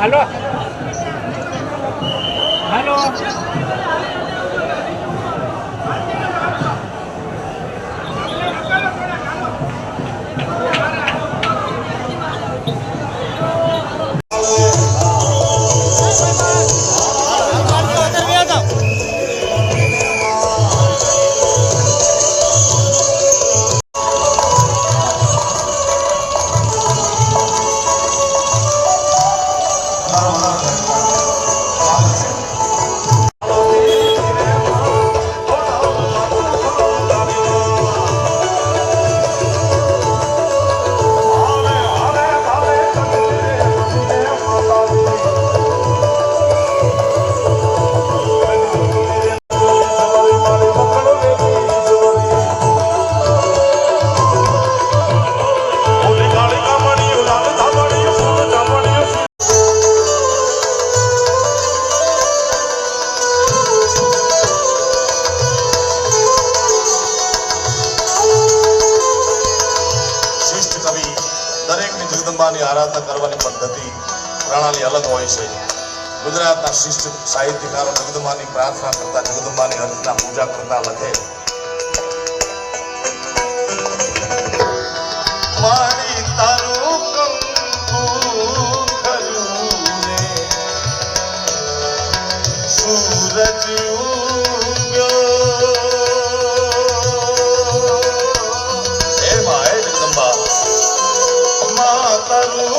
Alors જગદંબાની આરાધના કરવાની પદ્ધતિ પ્રણાલી અલગ હોય છે. ગુજરાતના શિષ્ટ સાહિત્યકારો જગદંબાની પ્રાર્થના કરતા જગદંબાની અર્ચના, પૂજા કરતા લખે. મારી તારું કંકુ Oh.